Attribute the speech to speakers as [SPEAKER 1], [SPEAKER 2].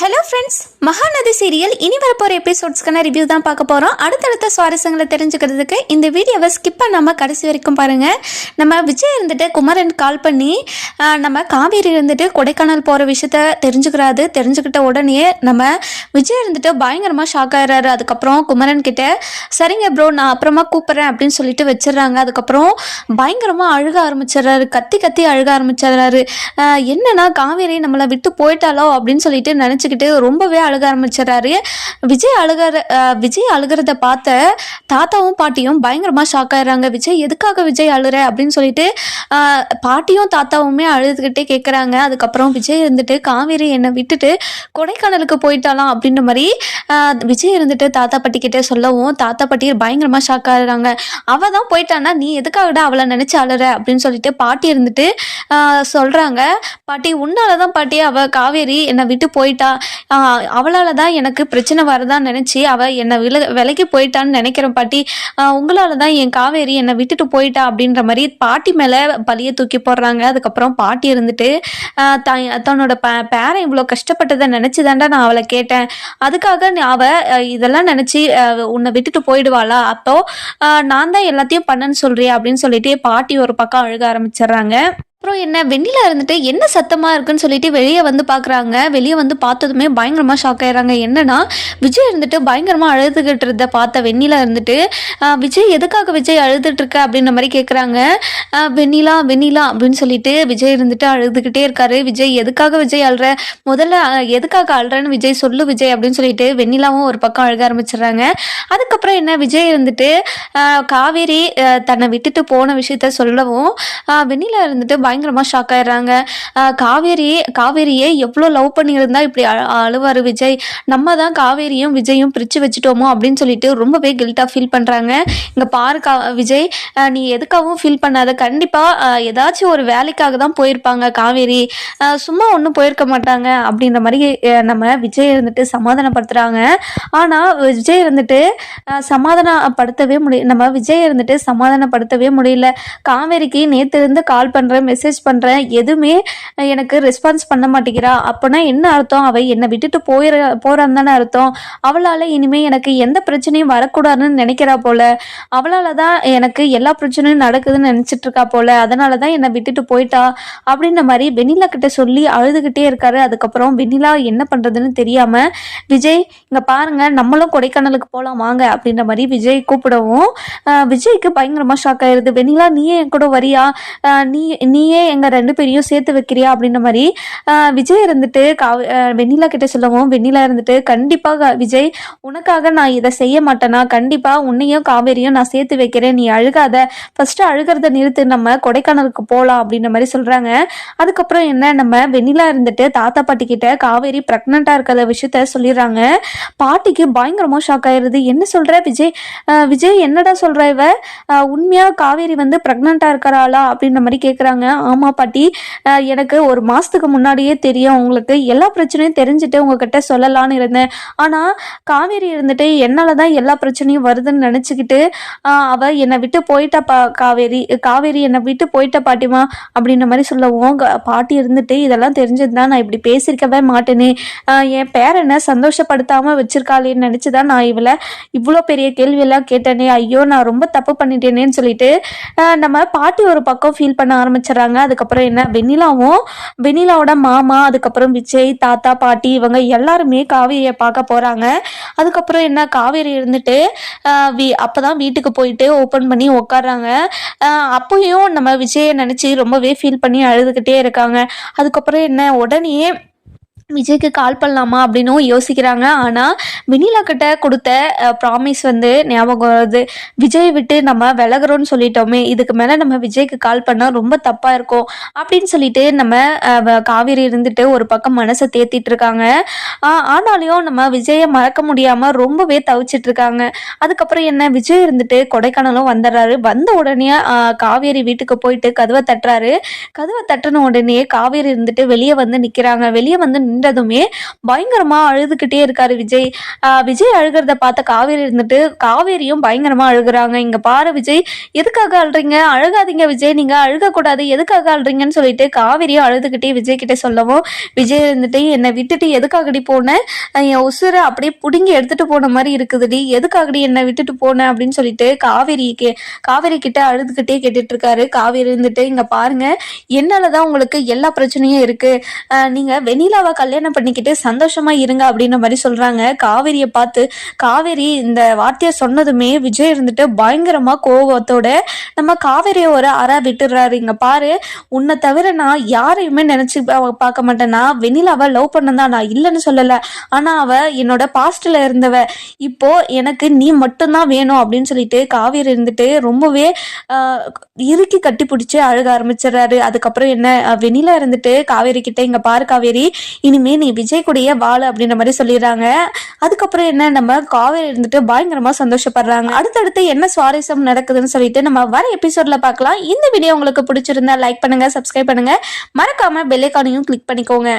[SPEAKER 1] Hello friends Mahanadi serial இனி வரப்போகிற எபிசோட்ஸ்க்கான review தான் பார்க்க போகிறோம் அடுத்தடுத்த சுவாரஸ்யங்களை தெரிஞ்சுக்கிறதுக்கு இந்த வீடியோவை ஸ்கிப் பண்ணாமல் கடைசி வரைக்கும் பாருங்கள் நம்ம விஜய் இருந்துட்டு குமரன் கால் பண்ணி நம்ம காவேரி இருந்துட்டு கொடைக்கானல் போகிற விஷயத்த தெரிஞ்சுக்கிறாரு. தெரிஞ்சுக்கிட்ட உடனே நம்ம விஜய் இருந்துட்டு பயங்கரமாக ஷாக் ஆகிறாரு அதுக்கப்புறம் குமரன் கிட்ட சரிங்க ப்ரோ நான் அப்புறமா கூப்பிட்றேன் அப்படின்னு சொல்லிட்டு வச்சிடுறாங்க. அதுக்கப்புறம் பயங்கரமாக அழுக ஆரம்பிச்சிடுறாரு. கத்தி கத்தி அழுக ஆரம்பிச்சிடுறாரு. ஆஹ், என்னன்னா காவேரி நம்மளை விட்டு போயிட்டாலோ அப்படின்னு சொல்லிட்டு நினச்சிக்கிட்டு ரொம்பவே அழுக ஆரம்பிச்சிடுறாரு. விஜய் அழுகிற விஜய் அழுகிறத பார்த்த தாத்தாவும் பாட்டியும் பயங்கரமாக ஷாக் ஆயிடுறாங்க. விஜய் எதுக்காக விஜய் அழுற? அப்படின்னு சொல்லிட்டு பாட்டியும் தாத்தாவுமே அழுதுகிட்டே கேட்குறாங்க அதுக்கப்புறம் விஜய் இருந்துட்டு காவேரி என்னை விட்டுட்டு கொடைக்கானலுக்கு போயிட்டாலாம் அப்படின்ற மாதிரி விஜய் இருந்துட்டு தாத்தா பாட்டி கிட்டே சொல்லவும் தாத்தா பாட்டி பயங்கரமாக ஷாக் ஆகுறாங்க அவள் தான் போயிட்டான்னா நீ எதுக்காகடா அவளை நினச்சி அழுற? அப்படின்னு சொல்லிட்டு பாட்டி இருந்துட்டு சொல்கிறாங்க பாட்டி உன்னால தான் பாட்டி அவள் காவேரி என்னை விட்டு போயிட்டா. அவளால தான் எனக்கு பிரச்சனை வரதான்னு நினச்சி அவள் என்னை வில விலைக்கு போயிட்டான்னு நினைக்கிறேன் பாட்டி. உங்களால் உங்களால தான் என் காவேரி என்னை விட்டுட்டு போயிட்டா அப்படின்ற மாதிரி பாட்டி மேலே பழியை தூக்கி போடுறாங்க. அதுக்கப்புறம் பாட்டி இருந்துட்டு த- தன்னோட ப பேரன் இவ்வளோ கஷ்டப்பட்டதை நினச்சி தாண்டா நான் அவளை கேட்டேன். அதுக்காக நீ அவ இதெல்லாம் நினச்சி உன்னை விட்டுட்டு போயிடுவாளா? அப்போ நான் தான் எல்லாத்தையும் பண்ணேன்னு சொல்றியா அப்படின்னு சொல்லிட்டு பாட்டி ஒரு பக்கம் அழுக ஆரம்பிச்சிடுறாங்க. அப்புறம் என்ன வெண்ணிலா இருந்துட்டு என்ன சத்தமாக இருக்குன்னு சொல்லிட்டு வெளியே வந்து பார்க்குறாங்க வெளியே வந்து பார்த்ததுமே பயங்கரமாக ஷாக் ஆகிடுறாங்க என்னன்னா விஜய் இருந்துட்டு பயங்கரமாக அழுதுகிட்டு இருந்த பார்த்த வெண்ணிலா இருந்துட்டு விஜய் எதுக்காக விஜய் அழுதுட்டு இருக்க? அப்படின்ற மாதிரி கேட்குறாங்க வெண்ணிலா வெண்ணிலா அப்படின்னு சொல்லிட்டு விஜய் இருந்துட்டு அழுதுகிட்டே இருக்காரு. விஜய் எதுக்காக விஜய் அழுற? முதல்ல எதுக்காக அழுறன்னு விஜய் சொல்லு விஜய் அப்படின்னு சொல்லிட்டு வெண்ணிலாவும் ஒரு பக்கம் அழுக ஆரம்பிச்சிடுறாங்க. அதுக்கப்புறம் என்ன விஜய் இருந்துட்டு காவேரி தன்னை விட்டுட்டு போன விஷயத்த சொல்லவும் வெண்ணிலா இருந்துட்டு பயங்கரமாக ஷாக் ஆயிடுறாங்க. காவேரி காவேரியை எவ்வளோ லவ் பண்ணியிருந்தா இப்படி அழ அழுவார் விஜய். நம்ம தான் காவேரியும் விஜயும் பிரித்து வச்சுட்டோமோ அப்படின்னு சொல்லிட்டு ரொம்பவே கில்ட்டாக ஃபீல் பண்ணுறாங்க இங்கே பாரு கா விஜய் நீ எதுக்காகவும் ஃபீல் பண்ணாத. கண்டிப்பாக ஏதாச்சும் ஒரு வேலைக்காக தான் போயிருப்பாங்க காவேரி. சும்மா ஒன்றும் போயிருக்க மாட்டாங்க அப்படின்ற மாதிரி நம்ம விஜய் இருந்துட்டு சமாதானப்படுத்துகிறாங்க ஆனால் விஜய் இருந்துட்டு சமாதானப்படுத்தவே முடியும் நம்ம விஜய் இருந்துட்டு சமாதானப்படுத்தவே முடியல. காவேரிக்கு நேற்று இருந்து கால் பண்ணுற மெசேஜ் மெசேஜ் பண்ணுறேன் எதுவுமே எனக்கு ரெஸ்பான்ஸ் பண்ண மாட்டேங்கிறா. அப்போனா என்ன அர்த்தம்? அவள் என்னை விட்டுட்டு போயிற போகிறான்னு தானே அர்த்தம். அவளால் இனிமேல் எனக்கு எந்த பிரச்சனையும் வரக்கூடாதுன்னு நினைக்கிறா போல. அவளால் தான் எனக்கு எல்லா பிரச்சனையும் நடக்குதுன்னு நினச்சிட்டு இருக்கா போல. அதனால தான் என்னை விட்டுட்டு போயிட்டா. அப்படின்ற மாதிரி வெண்ணிலா கிட்ட சொல்லி அழுதுகிட்டே இருக்காரு. அதுக்கப்புறம் வெண்ணிலா என்ன பண்ணுறதுன்னு தெரியாமல் விஜய் இங்கே பாருங்கள் நம்மளும் கொடைக்கானலுக்கு போகலாம் வாங்க. அப்படின்ற மாதிரி விஜய் கூப்பிடவும் விஜய்க்கு பயங்கரமாக ஷாக் ஆயிடுது வெண்ணிலா நீயே என் கூட வரியா? நீ நீ நீயே எங்கள் ரெண்டு பேரையும் சேர்த்து வைக்கிறியா அப்படின்ற மாதிரி விஜய் இருந்துட்டு காவ வெண்ணிலா கிட்ட சொல்லவும் வெண்ணிலா இருந்துட்டு கண்டிப்பாக விஜய் உனக்காக நான் இதை செய்ய மாட்டேனா? கண்டிப்பாக உன்னையும் காவேரியும் நான் சேர்த்து வைக்கிறேன். நீ அழுகாத. ஃபர்ஸ்ட் அழுகிறத நிறுத்து. நம்ம கொடைக்கானலுக்கு போகலாம் அப்படின்ற மாதிரி சொல்கிறாங்க அதுக்கப்புறம் என்ன? நம்ம வெண்ணிலா இருந்துட்டு தாத்தா பாட்டி கிட்ட காவேரி ப்ரெக்னெண்ட்டாக இருக்கிற விஷயத்த சொல்லிடுறாங்க. பாட்டிக்கு பயங்கரமாக ஷாக் ஆயிருது. என்ன சொல்கிற விஜய்? விஜய் என்னடா சொல்கிற இவ? உண்மையாக உண்மையா காவேரி வந்து ப்ரெக்னெண்ட்டாக இருக்கிறாளா அப்படின்ற மாதிரி கேட்குறாங்க ஆமாம் பாட்டி. எனக்கு ஒரு மாதத்துக்கு முன்னாடியே தெரியும். உங்களுக்கு எல்லா பிரச்சனையும் தெரிஞ்சுட்டு உங்ககிட்ட சொல்லலான்னு இருந்தேன். ஆனால் காவேரி இருந்துட்டு என்னால் தான் எல்லா பிரச்சனையும் வருதுன்னு நினச்சிக்கிட்டு அவள் என்னை விட்டு போயிட்டா பா காவேரி. காவேரி என்னை விட்டு போயிட்ட பாட்டிமா அப்படின்ற மாதிரி சொல்லவும் பாட்டி இருந்துட்டு இதெல்லாம் தெரிஞ்சதுதான் நான் இப்படி பேசியிருக்கவே மாட்டேனே. என் பேரனை சந்தோஷப்படுத்தாமல் வச்சிருக்காளேன்னு நினச்சி தான் நான் இவளை இவ்வளோ பெரிய கேள்வியெல்லாம் கேட்டேனே. ஐயோ நான் ரொம்ப தப்பு பண்ணிட்டேனேன்னு சொல்லிட்டு நம்ம பாட்டி ஒரு பக்கம் ஃபீல் பண்ண ஆரம்பிச்சிடறாங்க. அதுக்கப்புறம் என்ன? வெண்ணிலாவும் வெண்ணிலாவோட மாமா அதுக்கப்புறம் விஜய் தாத்தா பாட்டி இவங்க எல்லாருமே காவேரியை பார்க்க போகிறாங்க அதுக்கப்புறம் என்ன? காவேரி இருந்துட்டு வீ அப்போ தான் வீட்டுக்கு போயிட்டு ஓப்பன் பண்ணி உட்காடுறாங்க அப்போயும் நம்ம விஜயை நினச்சி ரொம்பவே ஃபீல் பண்ணி அழுதுகிட்டே இருக்காங்க. அதுக்கப்புறம் என்ன? உடனே விஜய்க்கு கால் பண்ணலாமா அப்படின்னும் யோசிக்கிறாங்க. ஆனால் வெண்ணிலா கிட்ட கொடுத்த ப்ராமிஸ் வந்து ஞாபகம் வருது. விஜய் விட்டு நம்ம விலகிறோன்னு சொல்லிட்டோமே இதுக்கு மேலே நம்ம விஜய்க்கு கால் பண்ணால் ரொம்ப தப்பாக இருக்கும். அப்படின்னு சொல்லிட்டு நம்ம வ- காவேரி இருந்துட்டு ஒரு பக்கம் மனசை தேத்திட்டு இருக்காங்க. ஆனாலையும் நம்ம விஜயை மறக்க முடியாமல் ரொம்பவே தவிச்சிட்டு இருக்காங்க. அதுக்கப்புறம் என்ன விஜய் இருந்துட்டு கொடைக்கானலும் வந்துடுறாரு. வந்த உடனே காவேரி வீட்டுக்கு போயிட்டு கதவை தட்டுறாரு. கதவை தட்டின உடனே காவேரி இருந்துட்டு வெளியே வந்து நிற்கிறாங்க வெளியே வந்து நின்றதுமே பயங்கரமா அழுதுகிட்டே இருக்காரு விஜய். விஜய் அழுகிறத பார்த்த காவேரி இருந்துட்டு காவேரியும் பயங்கரமா அழுகுறாங்க. இங்க பாரு விஜய் எதுக்காக அழுறீங்க? அழுகாதீங்க விஜய் நீங்க அழுகக்கூடாது எதுக்காக அழுறீங்கன்னு சொல்லிட்டு காவேரியும் அழுதுகிட்டே விஜய் கிட்ட சொல்லவும் விஜய் இருந்துட்டு என்னை விட்டுட்டு எதுக்காகடி போனேன் என் உசுரை அப்படியே புடுங்கி எடுத்துட்டு போன மாதிரி இருக்குதுடி. எதுக்காகடி என்னை விட்டுட்டு போனேன் அப்படின்னு சொல்லிட்டு காவேரி கே காவேரி கிட்ட அழுதுகிட்டே கேட்டுட்டு இருக்காரு. காவேரி இருந்துட்டு இங்க பாருங்க என்னாலதான் உங்களுக்கு எல்லா பிரச்சனையும் இருக்கு. நீங்கள் நீங்க வெண்ணிலாவை கல்யாணம் பண்ணிக்கிட்டு சந்தோஷமா இருங்க அப்படின்ற மாதிரி சொல்றாங்க. காவேரியை பார்த்து காவேரி இந்த வார்த்தையை சொன்னதுமே விஜய் இருந்துட்டு பயங்கரமா கோவத்தோட நம்ம காவேரியை ஒரு அறா விட்டுறாரு இங்க பாரு உன்னை தவிர நான் யாரையுமே நினைச்சு பா- பார்க்க மாட்டேன்னா வெண்ணிலாவை லவ் பண்ணதான் நான் இல்லைன்னு சொல்லல. ஆனா அவ என்னோட பாஸ்ட்ல இருந்தவ. இப்போ எனக்கு நீ மட்டும்தான் வேணும் அப்படின்னு சொல்லிட்டு காவேரி இருந்துட்டு ரொம்பவே இறுக்கி கட்டி பிடிச்சி அழுக ஆரம்பிச்சிடுறாரு. அதுக்கப்புறம் என்ன வெண்ணிலா இருந்துட்டு காவேரி கிட்ட இங்க பாரு காவேரி இனி இனிமே நீ விஜய் கூடயே வாழு அப்படின்ற மாதிரி சொல்லிடுறாங்க. அதுக்கப்புறம் என்ன நம்ம காவேரி இருந்துட்டு பயங்கரமா சந்தோஷப்படுறாங்க. அடுத்தடுத்து என்ன சுவாரஸ்யம் நடக்குதுன்னு சொல்லிட்டு நம்ம வர எபிசோட்ல பார்க்கலாம். இந்த வீடியோ உங்களுக்கு பிடிச்சிருந்தா லைக் பண்ணுங்க சப்ஸ்கிரைப் பண்ணுங்க. மறக்காம பெல்லைக்கானையும் கிளிக் பண்ணிக்கோங்க.